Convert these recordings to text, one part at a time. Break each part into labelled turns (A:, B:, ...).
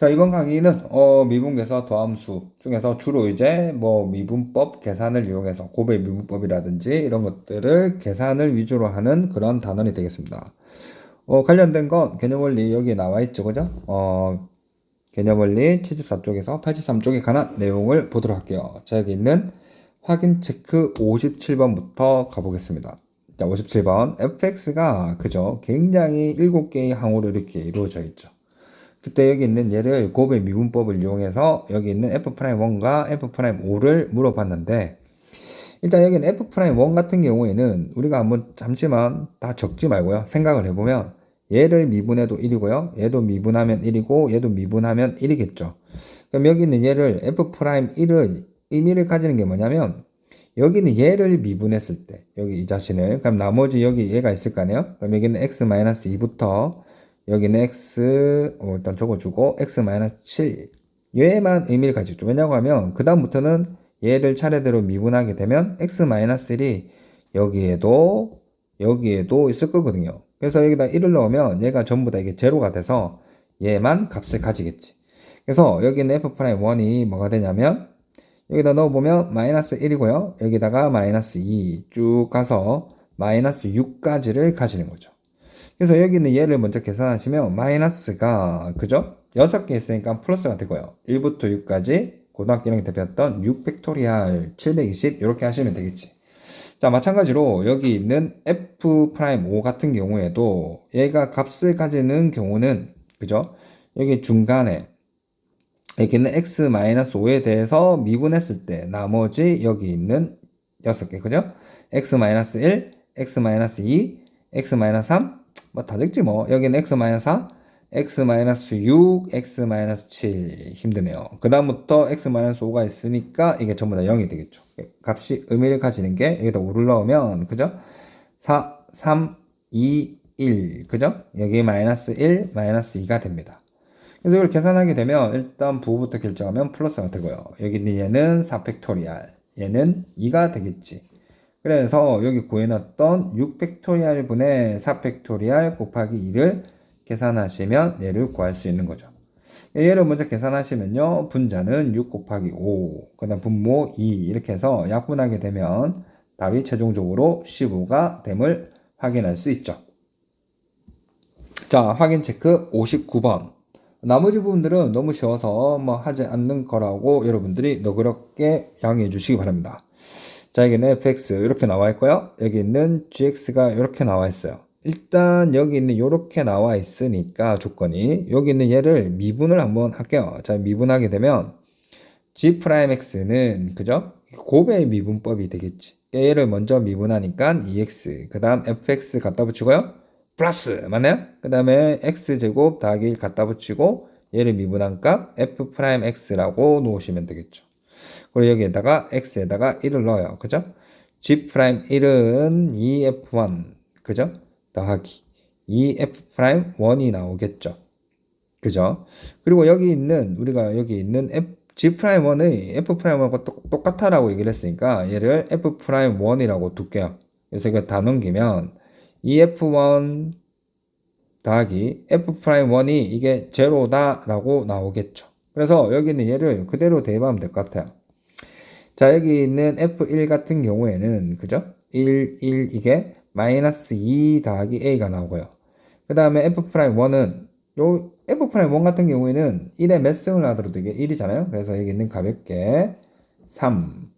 A: 자, 이번 강의는 어, 미분계서 도함수 중에서 주로 이제 뭐 미분법 계산을 이용해서 고배 미분법이라든지 이런 것들을 계산을 위주로 하는 그런 단원이 되겠습니다. 어, 관련된 건 개념 원리 여기 나와 있죠, 그죠? 어, 개념 원리 74쪽에서 83쪽에 관한 내용을 보도록 할게요. 자, 여기 있는 확인 체크 57번부터 가보겠습니다. 자, 57번. fx가 그죠? 굉장히 7개의 항으로 이렇게 이루어져 있죠. 그때 여기 있는 얘를 곱의 미분법을 이용해서 여기 있는 f'1과 f'5를 물어봤는데 일단 여기는 f'1 같은 경우에는 우리가 한번 잠시만 다 적지 말고요. 생각을 해보면 얘를 미분해도 1이고요. 얘도 미분하면 1이고 얘도 미분하면 1이겠죠. 그럼 여기 있는 얘를 f'1의 의미를 가지는 게 뭐냐면 여기는 얘를 미분했을 때 여기 이 자신을 그럼 나머지 여기 얘가 있을 거 아니에요? 그럼 여기는 x-2부터 여기는 x 어, 일단 적어주고 x-7 얘만 의미를 가지고 왜냐고 하면 그 다음부터는 얘를 차례대로 미분하게 되면 x-1이 여기에도 여기에도 있을 거거든요. 그래서 여기다 1을 넣으면 얘가 전부 다 이게 제로가 돼서 얘만 값을 가지겠지. 그래서 여기는 f'1이 뭐가 되냐면 여기다 넣어보면 마이너스 1이고요. 여기다가 마이너스 2 쭉 가서 마이너스 6까지를 가지는 거죠 그래서 여기는 얘를 먼저 계산하시면 마이너스가 그죠? 6개 있으니까 플러스가 되고요. 1부터 6까지 고등학교 1학년 때 배웠던 6팩토리알 720 이렇게 하시면 되겠지. 자 마찬가지로 여기 있는 f'5 같은 경우에도 얘가 값을 가지는 경우는 그죠? 여기 중간에 여기는 x-5에 대해서 미분했을 때 나머지 여기 있는 6개 그죠? x-1, x-2, x-3 뭐 다 적지 뭐. 여기는 x-4, x-6, x-7 힘드네요. 그 다음부터 x-5가 있으니까 이게 전부 다 0이 되겠죠. 값이 의미를 가지는 게 여기다 5를 넣으면 그죠? 4, 3, 2, 1 그죠? 여기 마이너스 1, 마이너스 2가 됩니다. 그래서 이걸 계산하게 되면 일단 부호부터 결정하면 플러스가 되고요. 여기 있는 얘는 4 팩토리알, 얘는 2가 되겠지. 그래서 여기 구해놨던 6팩토리알 분의 4팩토리알 곱하기 2를 계산하시면 얘를 구할 수 있는 거죠. 얘를 먼저 계산하시면요. 분자는 6 곱하기 5, 그 다음 분모 2 이렇게 해서 약분하게 되면 답이 최종적으로 15가 됨을 확인할 수 있죠. 자, 확인 체크 59번. 나머지 부분들은 너무 쉬워서 뭐 하지 않는 거라고 여러분들이 너그럽게 양해해 주시기 바랍니다. 자, 여기는 fx 이렇게 나와 있고요. 여기 있는 gx가 이렇게 나와 있어요. 일단 여기 있는 이렇게 나와 있으니까 조건이 여기 있는 얘를 미분을 한번 할게요. 자, 미분하게 되면 g'x는 그죠? 곱의 미분법이 되겠지. 얘를 먼저 미분하니까 2x 그 다음 fx 갖다 붙이고요. 플러스 맞나요? 그 다음에 x제곱 더하기 1 갖다 붙이고 얘를 미분한 값 f'x라고 놓으시면 되겠죠. 그리고 여기에다가 x에다가 1을 넣어요. 그죠? g'1은 2f1 그죠? 더하기 2f'1이 나오겠죠. 그죠? 그리고 여기 있는 우리가 여기 있는 f, g'1의 f'1하고 똑같아라고 얘기를 했으니까 얘를 f'1이라고 둘게요. 그래서 이거 다 넘기면 2f1 더하기 f'1이 이게 제로다라고 나오겠죠. 그래서 여기 있는 얘를 그대로 대입하면 될 것 같아요. 자, 여기 있는 F1 같은 경우에는, 그죠? 1, 1, 이게 마이너스 2 더하기 A가 나오고요. 그 다음에 F'1은, 요 F'1 같은 경우에는 1에 몇 승을 하더라도 이게 1이잖아요. 그래서 여기 있는 가볍게 3,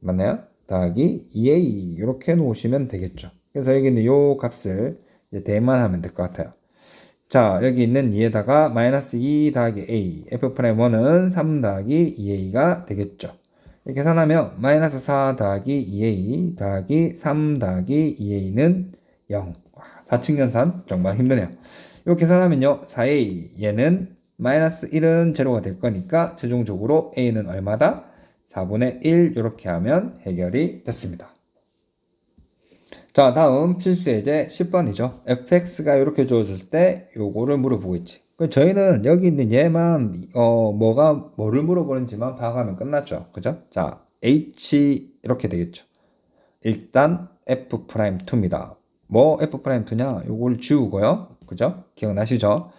A: 맞나요? 더하기 2A, 이렇게 놓으시면 되겠죠. 그래서 여기 있는 요 값을 이제 대만하면 될 것 같아요. 자, 여기 있는 2에다가 마이너스 2 더하기 A, F'1은 3 더하기 2A가 되겠죠. 계산하면 마이너스 4 더하기 2a 더하기 3 더하기 2a는 0. 4층 연산 정말 힘드네요. 이거 계산하면요. 4a 얘는 마이너스 1은 제로가 될 거니까 최종적으로 a는 얼마다? 4분의 1 이렇게 하면 해결이 됐습니다. 자 다음 필수 예제 10번이죠. fx가 이렇게 주어졌을 때 요거를 물어보고 있지. 저희는 여기 있는 얘만 어 뭐가 뭐를 물어보는지만 파악하면 끝났죠. 그죠? 자, h 이렇게 되겠죠. 일단 f'2입니다. 뭐 f'2냐? 요걸 지우고요. 그죠? 기억나시죠?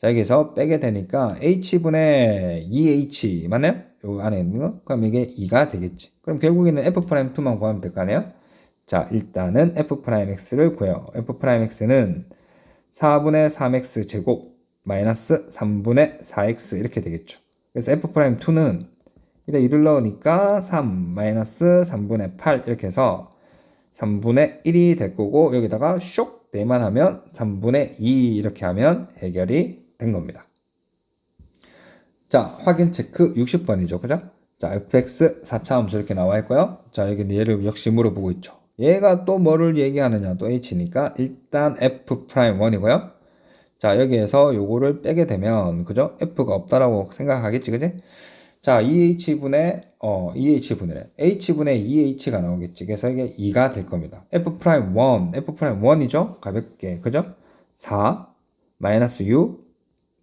A: 자, 여기서 빼게 되니까 h분의 2h 맞나요? 요 안에 있는 거? 그럼 이게 2가 되겠지. 그럼 결국에는 f'2만 구하면 될 거 아니에요? 자, 일단은 f'x를 구해요. f'x는 4분의 3x 제곱 마이너스 3분의 4x 이렇게 되겠죠. 그래서 f'2는 일단 1을 넣으니까 3 마이너스 3분의 8 이렇게 해서 3분의 1이 될 거고 여기다가 쇽 내만 하면 3분의 2 이렇게 하면 해결이 된 겁니다. 자, 확인 체크 60번이죠. 그죠? 자, fx 4차 함수 이렇게 나와 있고요. 자, 여기 얘를 역시 물어보고 있죠. 얘가 또 뭐를 얘기하느냐? 또 h니까 일단 f'1이고요. 자, 여기에서 요거를 빼게 되면 그죠? f가 없다라고 생각하겠지. 그지? 자, 2h분의 어, 2h분의 h분의 2h가 나오겠지. 그래서 이게 2가 될 겁니다. f'1, f'1이죠? 가볍게. 그죠? 4 마이너스 6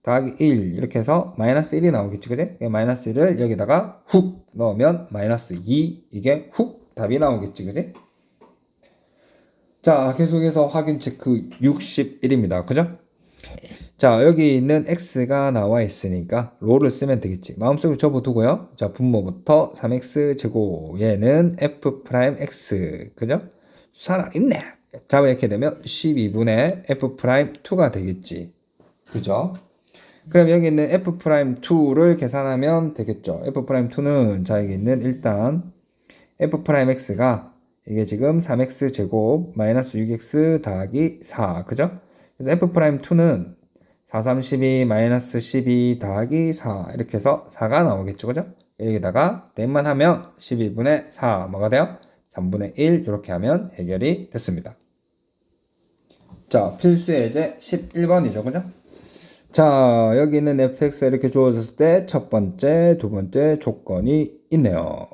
A: 더하기 1 이렇게 해서 마이너스 1이 나오겠지 그지? 마이너스 1을 여기다가 훅 넣으면 마이너스 2 이게 훅 답이 나오겠지 그지? 자 계속해서 확인 체크 61입니다 그죠? 자 여기 있는 x가 나와 있으니까 롤을 쓰면 되겠지 마음속에 접어두고요 자 분모부터 3x 제곱 얘는 f'x 그죠? 살아있네 답을 이렇게 되면 12분의 f'2가 되겠지 그죠? 그럼 여기 있는 f'2를 계산하면 되겠죠. f'2는 자 여기 있는 일단 f'x가 이게 지금 3x 제곱 마이너스 6x 더하기 4 그죠? 그래서 f'2는 4, 3, 12 마이너스 12 더하기 4 이렇게 해서 4가 나오겠죠. 그죠? 여기다가 넷만 하면 12분의 4 뭐가 돼요? 3분의 1 이렇게 하면 해결이 됐습니다. 자 필수 예제 11번이죠. 그죠? 자, 여기 있는 fx가 이렇게 주어졌을 때 첫 번째, 두 번째 조건이 있네요.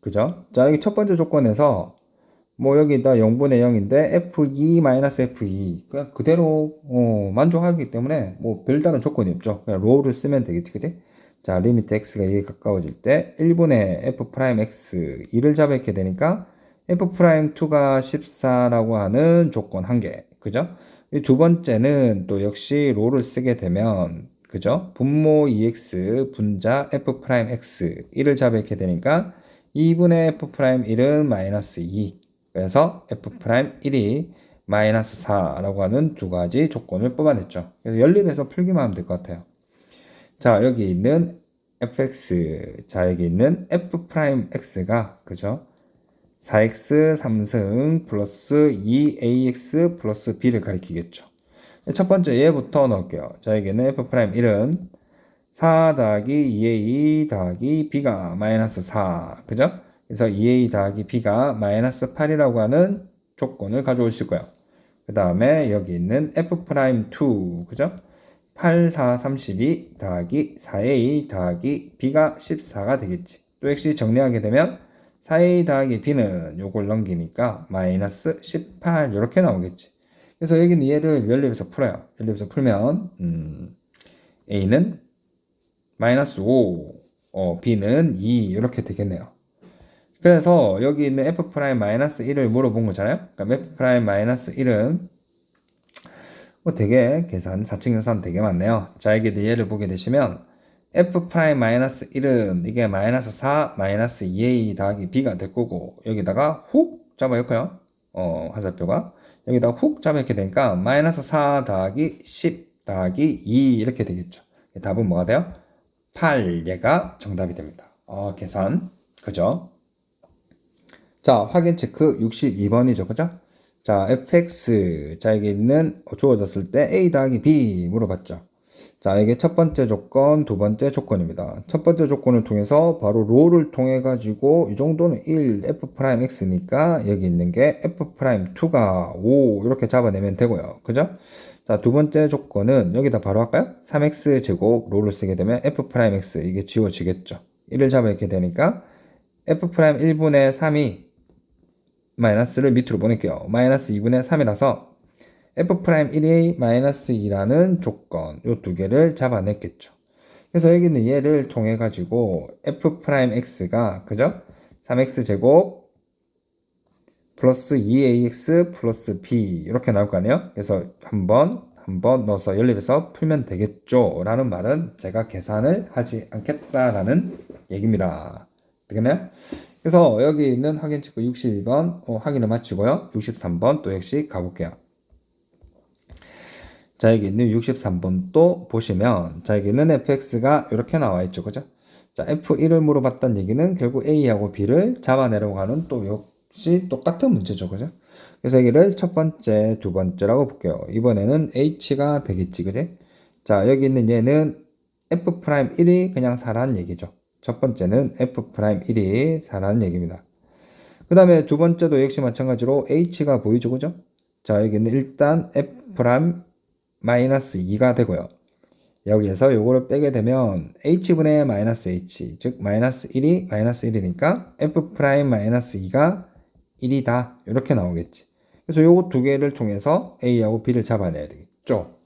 A: 그죠? 자, 여기 첫 번째 조건에서 뭐 여기다 0분의 0인데 f2-f2 그냥 그대로 어, 만족하기 때문에 뭐 별다른 조건이 없죠. 그냥 로우를 쓰면 되겠지, 그지? 자, 리미트 x가 2에 가까워질 때 1분의 f'(x) 2를 잡게 되니까 f'2가 14라고 하는 조건 한 개, 그죠? 이 두 번째는 또 역시 롤을 쓰게 되면 그죠? 분모 2x 분자 f'x 1을 잡게 되니까 2분의 f'1은 마이너스 2 그래서 f'1이 마이너스 4라고 하는 두 가지 조건을 뽑아냈죠. 그래서 연립해서 풀기만 하면 될 것 같아요. 자 여기 있는 fx 자 여기 있는 f'x가 그죠? 4x 3승 플러스 2ax 플러스 b를 가리키겠죠. 첫 번째 얘부터 넣을게요. 자, 여기는 f'1은 4 더하기 2a 더하기 b가 마이너스 4. 그죠? 그래서 2a 더하기 b가 마이너스 8이라고 하는 조건을 가져오실 거예요. 그 다음에 여기 있는 f'2. 그죠? 8, 4, 32 더하기 4a 더하기 b가 14가 되겠지. 또 역시 정리하게 되면 4a 더하기 b는 요걸 넘기니까 마이너스 18 이렇게 나오겠지. 그래서 여기는 얘를 연립해서 풀어요. 연립해서 풀면 음, a는 마이너스 5, 어, b는 2 이렇게 되겠네요. 그래서 여기 있는 f 프라임 마이너스 1을 물어본 거잖아요. 그럼 f 프라임 마이너스 1은 뭐 되게 계산, 4층 계산 되게 많네요. 자, 여기 얘를 보게 되시면 f 프라임 마이너스 1은 이게 마이너스 4 마이너스 2a 더하기 b가 될 거고 여기다가 훅 잡아놓고요. 어, 화살표가 여기다 훅 잡아놓게 되니까 마이너스 4 더하기 10 더하기 2 이렇게 되겠죠. 답은 뭐가 돼요? 8 얘가 정답이 됩니다. 어, 계산 그죠? 자 확인 체크 62번이죠 그죠? 자 fx 자 여기 있는 주어졌을 때 a 더하기 b 물어봤죠. 자, 이게 첫 번째 조건, 두 번째 조건입니다. 첫 번째 조건을 통해서 바로 롤을 통해 가지고 이 정도는 1 f'x니까 여기 있는 게 f'2가 5 이렇게 잡아내면 되고요. 그죠? 자, 두 번째 조건은 여기다 바로 할까요? 3x 제곱 롤을 쓰게 되면 f'x 이게 지워지겠죠. 1을 잡아 이렇게 되니까 f'1분의 3이 마이너스를 밑으로 보낼게요. 마이너스 2분의 3이라서 f'1이-2라는 조건 요 두 개를 잡아냈겠죠. 그래서 여기는 얘를 통해 가지고 f'x가 그죠? 3x 제곱 플러스 2ax 플러스 b 이렇게 나올 거 아니에요? 그래서 한번 한번 넣어서 연립해서 풀면 되겠죠 라는 말은 제가 계산을 하지 않겠다라는 얘기입니다 되겠나요? 그래서 여기 있는 확인 체크 62번 어, 확인을 마치고요. 63번 또 역시 가볼게요. 자 여기 있는 63번 또 보시면 자 여기 있는 fx가 이렇게 나와 있죠. 그죠? 자 f1을 물어봤던 얘기는 결국 a하고 b를 잡아내려고 하는 또 역시 똑같은 문제죠. 그죠? 그래서 여기를 첫 번째 두 번째라고 볼게요. 이번에는 h가 되겠지. 그지? 자 여기 있는 얘는 f'1이 그냥 4라는 얘기죠 첫 번째는 f'1이 4라는 얘기입니다 그 다음에 두 번째도 역시 마찬가지로 h가 보이죠 그죠 자 여기는 일단 f' 마이너스 2가 되고요. 여기에서 요거를 빼게 되면 h분의 마이너스 h 즉 마이너스 1이 마이너스 1이니까 f 프라임 마이너스 2가 1이다 이렇게 나오겠지. 그래서 요거 두 개를 통해서 a하고 b를 잡아내야 되겠죠.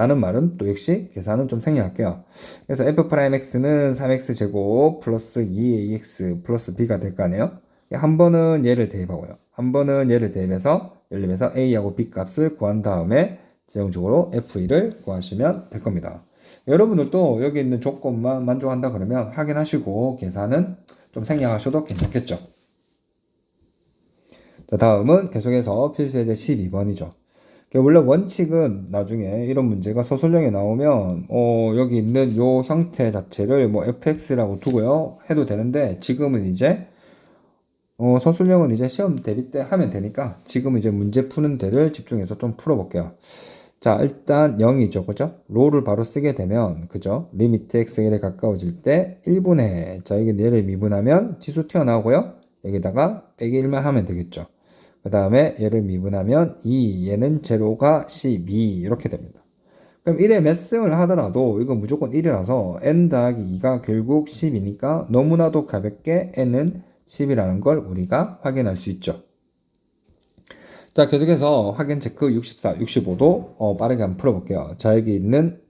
A: 라는 말은 또 역시 계산은 좀 생략할게요. 그래서 f 프라임 x는 3x 제곱 플러스 2ax 플러스 b가 될 거 아니에요. 한 번은 얘를 대입하고요. 한 번은 얘를 대입해서 들면서 a하고 b 값을 구한 다음에 최종적으로 F2를 구하시면 될 겁니다. 여러분들도 여기 있는 조건만 만족한다 그러면 확인하시고 계산은 좀 생략하셔도 괜찮겠죠. 자, 다음은 계속해서 필수예제 12번이죠. 원래 원칙은 나중에 이런 문제가 소설형에 나오면 어, 여기 있는 요 형태 자체를 뭐 fx라고 두고요 해도 되는데 지금은 이제 어, 서술형은 이제 시험 대비 때 하면 되니까 지금 이제 문제 푸는 데를 집중해서 좀 풀어볼게요. 자, 일단 0이죠. 그죠? 로를 바로 쓰게 되면, 그죠? 리미트 x에 가까워질 때 1분의, 자, 이게 얘를 미분하면 지수 튀어나오고요. 여기다가 빼기 1만 하면 되겠죠. 그 다음에 얘를 미분하면 2, 얘는 제로가 12, 이렇게 됩니다. 그럼 1에 몇 승을 하더라도 이거 무조건 1이라서 n 더하기 2가 결국 10이니까 너무나도 가볍게 n은 10이라는 걸 우리가 확인할 수 있죠. 자, 계속해서 확인 체크 64, 65도 어, 빠르게 한번 풀어볼게요. 자, 여기 있는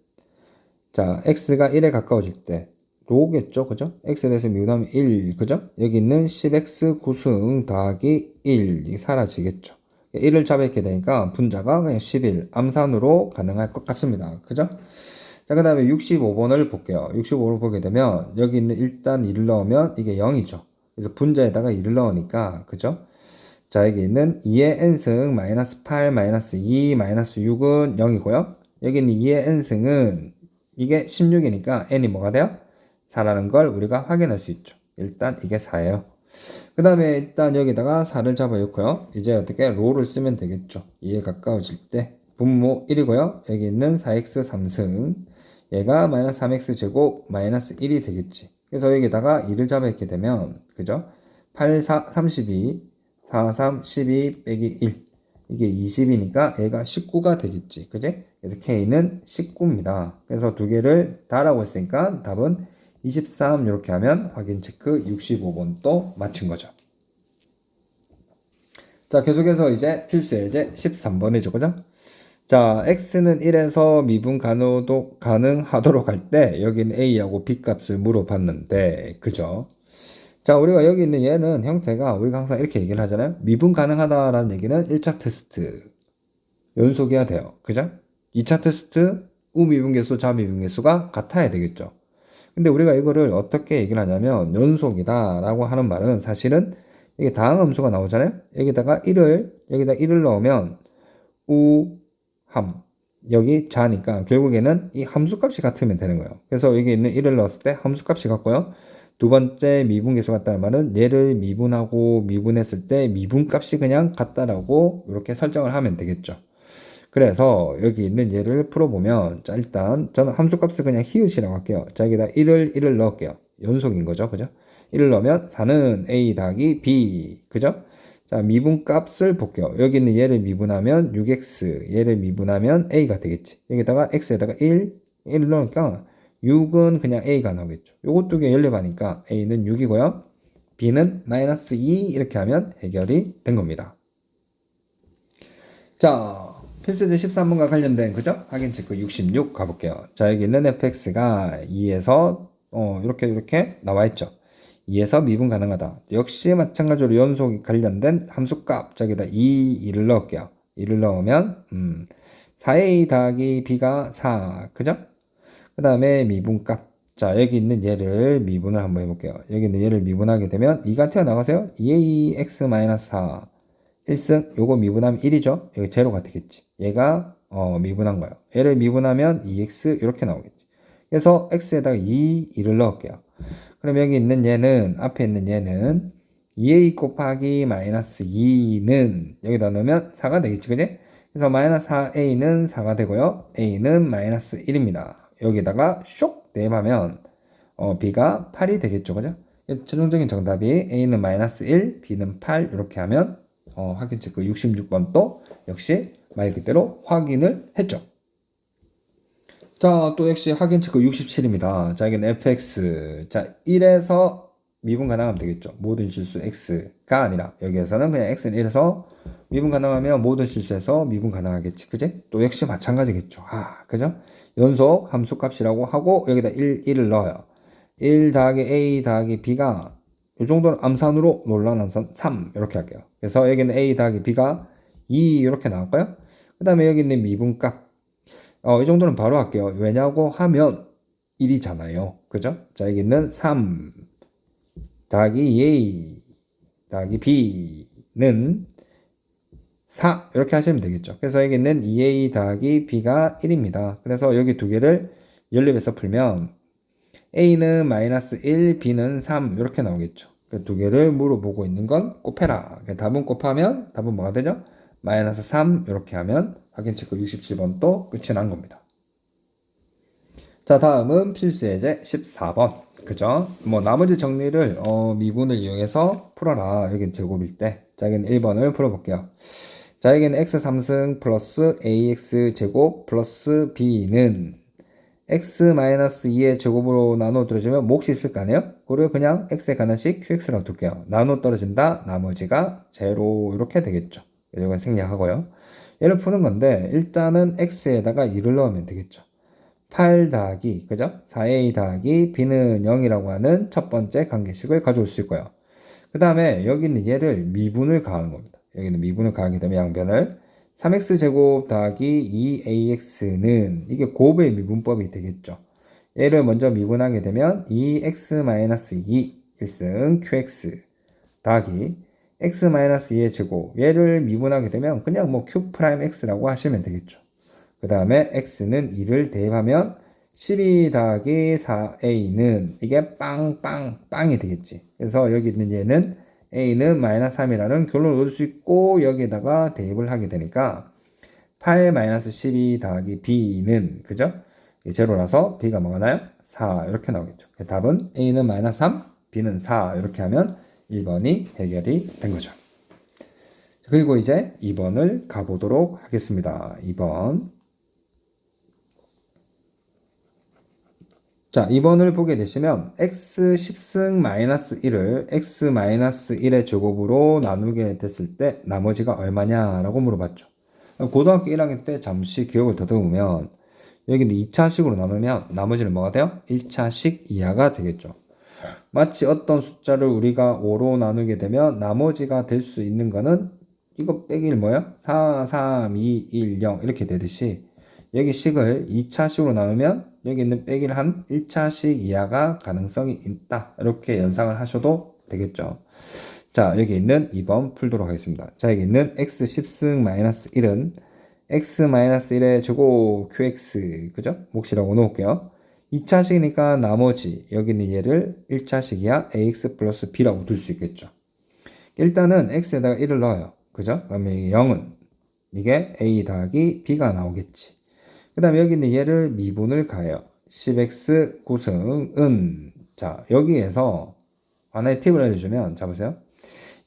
A: 자, x가 1에 가까워질 때 로겠죠, 그죠? x에 대해서 미분하면 1, 그죠? 여기 있는 10x 9승 더하기 1, 이 사라지겠죠. 1을 잡아있게 되니까 분자가 그냥 11, 암산으로 가능할 것 같습니다. 그죠? 자, 그 다음에 65번을 볼게요. 65번을 보게 되면 여기 있는 일단 1을 넣으면 이게 0이죠. 그래서 분자에다가 1을 넣으니까, 그죠? 자, 여기 있는 2의 n승 마이너스 8 마이너스 2 마이너스 6은 0이고요. 여기 있는 2의 n승은 이게 16이니까 n이 뭐가 돼요? 4라는 걸 우리가 확인할 수 있죠. 일단 이게 4예요. 그 다음에 일단 여기다가 4를 잡아놓고요. 이제 어떻게 로를 쓰면 되겠죠. 2에 가까워질 때 분모 1이고요. 여기 있는 4x 3승 얘가 마이너스 3x 제곱 마이너스 1이 되겠지. 그래서 여기다가 2를 잡아있게 되면 그죠? 8, 4, 32 4, 3, 12 빼기 1. 이게 20이니까 얘가 19가 되겠지. 그지? 그래서 K는 19입니다. 그래서 두 개를 다라고 했으니까 답은 23 이렇게 하면 확인 체크 65번 또 맞힌 거죠. 자, 계속해서 이제 필수 예제 13번이죠. 그죠? 자, x는 1에서 미분 가능도, 가능하도록 할 때 여기는 a하고 b 값을 물어봤는데, 그죠? 자, 우리가 여기 있는 얘는 형태가 우리가 항상 이렇게 얘기를 하잖아요. 미분 가능하다라는 얘기는 1차 테스트 연속이어야 돼요. 그죠? 2차 테스트 우미분계수, 자미분계수가 같아야 되겠죠. 근데 우리가 이거를 어떻게 얘기를 하냐면 연속이다라고 하는 말은 사실은 이게 다항 함수가 나오잖아요. 여기다가 1을 여기다 1을 넣으면 우함 여기 자니까 결국에는 이 함수값이 같으면 되는 거예요. 그래서 여기 있는 1을 넣었을 때 함수값이 같고요. 두 번째 미분계수 같다는 말은 얘를 미분하고 미분했을 때 미분값이 그냥 같다라고 이렇게 설정을 하면 되겠죠. 그래서 여기 있는 얘를 풀어보면 자 일단 저는 함수값을 그냥 히읗이라고 할게요. 자 여기다 1을 1을 넣을게요. 연속인 거죠. 그죠? 1을 넣으면 4는 a 더하기 b 그죠? 자 미분값을 볼게요. 여기 있는 얘를 미분하면 6x 얘를 미분하면 a가 되겠지. 여기다가 x에다가 1 1을 넣으니까 6은 그냥 A가 나오겠죠. 요것 두개 연립하니까 A는 6이고요. B는 마이너스 2 이렇게 하면 해결이 된 겁니다. 자, 필수제 13번과 관련된 그죠? 확인 체크 66 가볼게요. 자, 여기 있는 fx가 2에서 어, 이렇게 이렇게 나와 있죠. 2에서 미분 가능하다. 역시 마찬가지로 연속이 관련된 함수값 저기다 2, 2를 넣을게요. 2를 넣으면 음, 4a 더하기 b가 4. 그죠? 그 다음에 미분값. 자, 여기 있는 얘를 미분을 한번 해볼게요. 여기 있는 얘를 미분하게 되면 2가 튀어나가세요. 2ax-4. 1승, 요거 미분하면 1이죠? 여기 제로가 되겠지. 얘가, 어, 미분한 거예요. 얘를 미분하면 2x, 이렇게 나오겠지. 그래서 x에다가 2, 2를 넣을게요. 그럼 여기 있는 얘는, 앞에 있는 얘는 2a 곱하기 마이너스 2는 여기다 넣으면 4가 되겠지, 그지? 그래서 마이너스 4a는 4가 되고요. a는 마이너스 1입니다. 여기다가 쇽 대입하면 어, b가 8이 되겠죠, 그죠? 최종적인 정답이 a는 마이너스 1, b는 8 이렇게 하면 어, 확인 체크 66번도 역시 말 그대로 확인을 했죠. 자, 또 역시 확인 체크 67입니다. 자, 여기는 fx. 자, 1에서 미분 가능하면 되겠죠. 모든 실수 x가 아니라 여기에서는 그냥 x는 1에서 미분 가능하면 모든 실수에서 미분 가능하겠지. 그지? 또 역시 마찬가지겠죠. 아, 그죠? 연속 함수 값이라고 하고 여기다 1, 1을 넣어요. 1 더하기 a 더하기 b가 이 정도는 암산으로 놀라운 암산 3 이렇게 할게요. 그래서 여기는 a 더하기 b가 2 이렇게 나올까요? 그 다음에 여기 있는 미분값 어, 이 정도는 바로 할게요. 왜냐고 하면 1이잖아요. 그죠? 자, 여기 있는 3 더하기 a 더하기 b는 4 이렇게 하시면 되겠죠. 그래서 여기 있는 2a 더하기 b가 1입니다. 그래서 여기 두 개를 연립해서 풀면 a는 마이너스 1, b는 3 이렇게 나오겠죠. 그 두 개를 물어보고 있는 건 곱해라. 답은 곱하면 답은 뭐가 되죠? 마이너스 3 이렇게 하면 확인 체크 67번 또 끝이 난 겁니다. 자 다음은 필수 예제 14번 그죠? 뭐 나머지 정리를 어, 미분을 이용해서 풀어라 여긴 제곱일 때 자 여기는 1번을 풀어볼게요. 자 여기는 x 3승 플러스 ax 제곱 플러스 b는 x-2의 제곱으로 나눠 떨어지면 몫이 있을 거 아니에요? 그걸 그냥 x에 관한 식 qx라고 둘게요. 나눠 떨어진다. 나머지가 제로 이렇게 되겠죠. 이건 생략하고요. 얘를 푸는 건데 일단은 x에다가 2를 넣으면 되겠죠. 8 더하기 그죠? 4a 더하기 b는 0이라고 하는 첫 번째 관계식을 가져올 수 있고요. 그 다음에 여기는 얘를 미분을 가하는 겁니다. 여기는 미분을 가하게 되면 양변을 3x제곱 더하기 2ax는 이게 곱의 미분법이 되겠죠. 얘를 먼저 미분하게 되면 2x-2 1승 qx 더하기 x-2의 제곱 얘를 미분하게 되면 그냥 뭐 q'x라고 하시면 되겠죠. 그 다음에 x는 2를 대입하면 12 더하기 4a는 이게 빵빵 빵이 되겠지. 그래서 여기 있는 얘는 a는 마이너스 3이라는 결론을 얻을 수 있고 여기에다가 대입을 하게 되니까 8 마이너스 12 더하기 b는 그죠? 제로라서 b가 뭐가 나요? 4 이렇게 나오겠죠. 답은 a는 마이너스 3, b는 4 이렇게 하면 1번이 해결이 된 거죠. 그리고 이제 2번을 가보도록 하겠습니다. 2번. 자, 2번을 보게 되시면 x 10승 마이너스 1을 x 마이너스 1의 제곱으로 나누게 됐을 때 나머지가 얼마냐라고 물어봤죠. 고등학교 1학년 때 잠시 기억을 더듬으면 여기는 2차식으로 나누면 나머지는 뭐가 돼요? 1차식 이하가 되겠죠. 마치 어떤 숫자를 우리가 5로 나누게 되면 나머지가 될 수 있는 거는 이거 빼기 1 뭐예요? 4, 3, 2, 1, 0 이렇게 되듯이 여기 식을 2차식으로 나누면 여기 있는 빼기를 한 1차식 이하가 가능성이 있다. 이렇게 연상을 하셔도 되겠죠. 자, 여기 있는 2번 풀도록 하겠습니다. 자, 여기 있는 x 10승 마이너스 1은 x 마이너스 1의 제곱 qx, 그죠? 몫이라고 놓을게요. 2차식이니까 나머지, 여기 있는 얘를 1차식이야 ax 플러스 b라고 둘 수 있겠죠. 일단은 x에다가 1을 넣어요. 그죠? 그러면 0은 이게 a 더하기 b가 나오겠지. 그 다음에 여기 있는 얘를 미분을 가해요. 10x 9승은 자 여기에서 하나의 팁을 알려주면 잡으세요.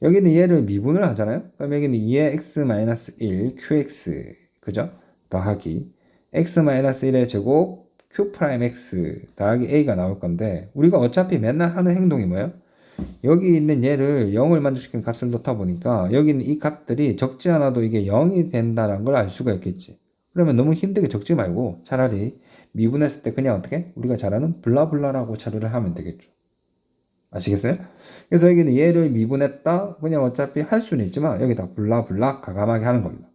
A: 여기 있는 얘를 미분을 하잖아요. 그럼 여기는 2의 x-1 qx 그죠? 더하기 x-1의 제곱 q'x 더하기 a가 나올 건데 우리가 어차피 맨날 하는 행동이 뭐예요? 여기 있는 얘를 0을 만족시키는 값을 놓다 보니까 여기 있는 이 값들이 적지 않아도 이게 0이 된다는 걸 알 수가 있겠지. 그러면 너무 힘들게 적지 말고 차라리 미분했을 때 그냥 어떻게? 우리가 잘하는 블라블라라고 처리를 하면 되겠죠. 아시겠어요? 그래서 여기는 얘를 미분했다. 그냥 어차피 할 수는 있지만 여기다 블라블라 가감하게 하는 겁니다.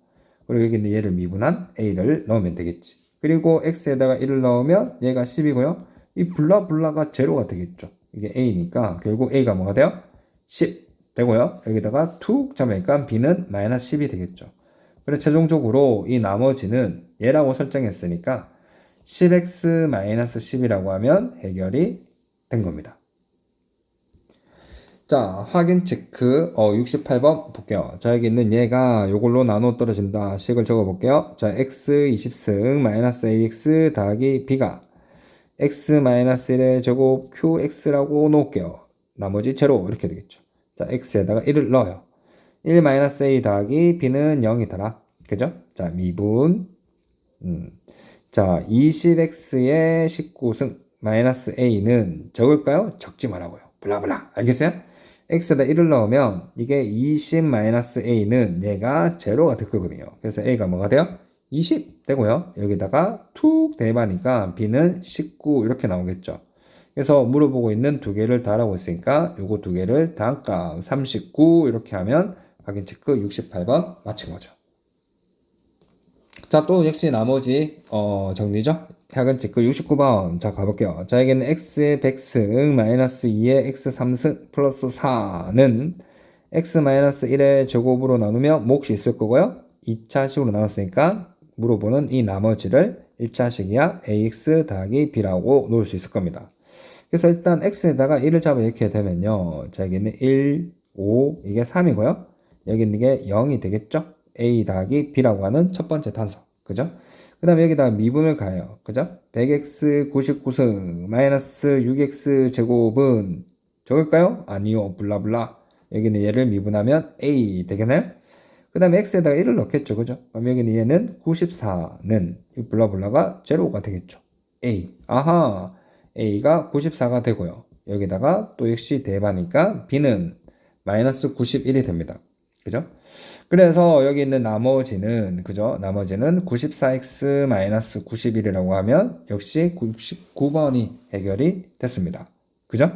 A: 그리고 여기 있는 얘를 미분한 a를 넣으면 되겠지. 그리고 x에다가 1을 넣으면 얘가 10이고요. 이 블라블라가 제로가 되겠죠. 이게 a니까 결국 a가 뭐가 돼요? 10 되고요. 여기다가 툭 잡으니까 b는 마이너스 10이 되겠죠. 그래서 최종적으로 이 나머지는 얘라고 설정했으니까 10x-10이라고 하면 해결이 된 겁니다. 자, 확인 체크, 어, 68번 볼게요. 자, 여기 있는 얘가 요걸로 나눠 떨어진다. 식을 적어 볼게요. 자, x 20승 마이너스 ax 더하기 b가 x 마이너스 1의 제곱 qx라고 놓을게요. 나머지 제로 이렇게 되겠죠. 자, x에다가 1을 넣어요. 1 마이너스 a 더하기 b는 0이더라. 그죠? 자, 미분. 음. 자, 20x의 19승 마이너스 a는 적을까요? 적지 말라고요. 블라블라. 알겠어요? x에다 1을 넣으면 이게 20 마이너스 a는 얘가 제로가 될 거거든요. 그래서 a가 뭐가 돼요? 20 되고요. 여기다가 툭 대입하니까 b는 19 이렇게 나오겠죠. 그래서 물어보고 있는 두 개를 다 알아보고 있으니까 요거 두 개를 다음값 39 이렇게 하면 확인 체크 68번 맞힌 거죠. 자, 또 역시 나머지 어, 정리죠. 확인 체크 69번. 자, 가볼게요. 자, 여기는 x의 100승 마이너스 2의 x 3승 플러스 4는 x 마이너스 1의 제곱으로 나누면 몫이 있을 거고요. 2차식으로 나눴으니까 물어보는 이 나머지를 1차식이야 ax 더하기 b라고 놓을 수 있을 겁니다. 그래서 일단 x에다가 1을 잡아 이렇게 되면요. 자, 여기는 1, 5, 이게 3이고요. 여기 있는 게 0이 되겠죠? a 더하기 b라고 하는 첫 번째 단서. 그죠? 그 다음에 여기다가 미분을 가요. 그죠? 100x 99승 마이너스 6x 제곱은 적을까요? 아니요. 블라블라. 여기는 얘를 미분하면 a 되겠나요? 그 다음에 x에다가 1을 넣겠죠. 그죠? 그럼 여기는 얘는 94는 이 블라블라가 제로가 되겠죠. a. 아하. a가 94가 되고요. 여기다가 또 역시 대바니까 b는 마이너스 91이 됩니다. 그죠? 그래서 여기 있는 나머지는 그죠? 나머지는 94x 마이너스 91이라고 하면 역시 69번이 해결이 됐습니다. 그죠?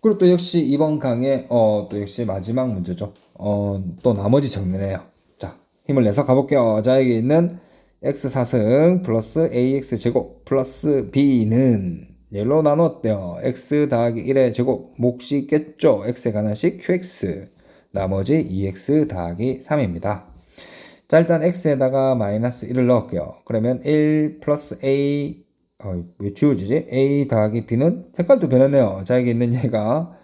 A: 그리고 또 역시 이번 강의 어, 또 역시 마지막 문제죠. 어, 또 나머지 정리네요. 자, 힘을 내서 가볼게요. 자, 여기 있는 x 4승 플러스 ax 제곱 플러스 b는 얘로 나눴대요. x 더하기 1의 제곱 몫이 있겠죠. x에 관한 식 qx 나머지 2x 더하기 3입니다. 자 일단 x에다가 마이너스 1을 넣을게요. 그러면 1 플러스 a 어, 왜 지워지지? a 더하기 b는 색깔도 변했네요. 자 여기 있는 얘가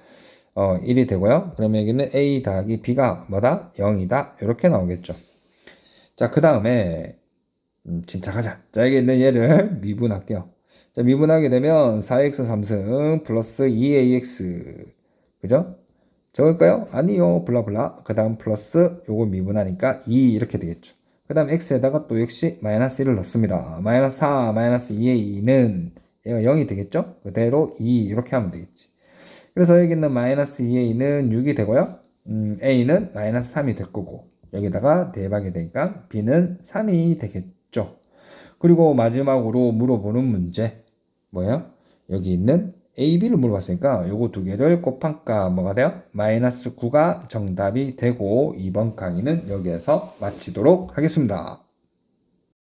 A: 어, 1이 되고요. 그러면 여기는 a 더하기 b가 뭐다? 0이다. 이렇게 나오겠죠. 자 그 다음에 음, 침착하자. 자 여기 있는 얘를 미분할게요. 자, 미분하게 되면 4x 3승 플러스 2ax 그죠? 적을까요? 아니요. 블라블라. 그 다음 플러스 요거 미분하니까 2 이렇게 되겠죠. 그 다음 x에다가 또 역시 마이너스 1을 넣습니다. 마이너스 4 마이너스 2a는 얘가 0이 되겠죠? 그대로 2 이렇게 하면 되겠지. 그래서 여기 있는 마이너스 2a는 6이 되고요. 음, a는 마이너스 3이 될 거고 여기다가 대박이 되니까 b는 3이 되겠죠. 그리고 마지막으로 물어보는 문제 뭐예요? 여기 있는 A, B를 물어봤으니까 요거 두 개를 곱한 값 뭐가 돼요? 마이너스 9가 정답이 되고 이번 강의는 여기에서 마치도록 하겠습니다.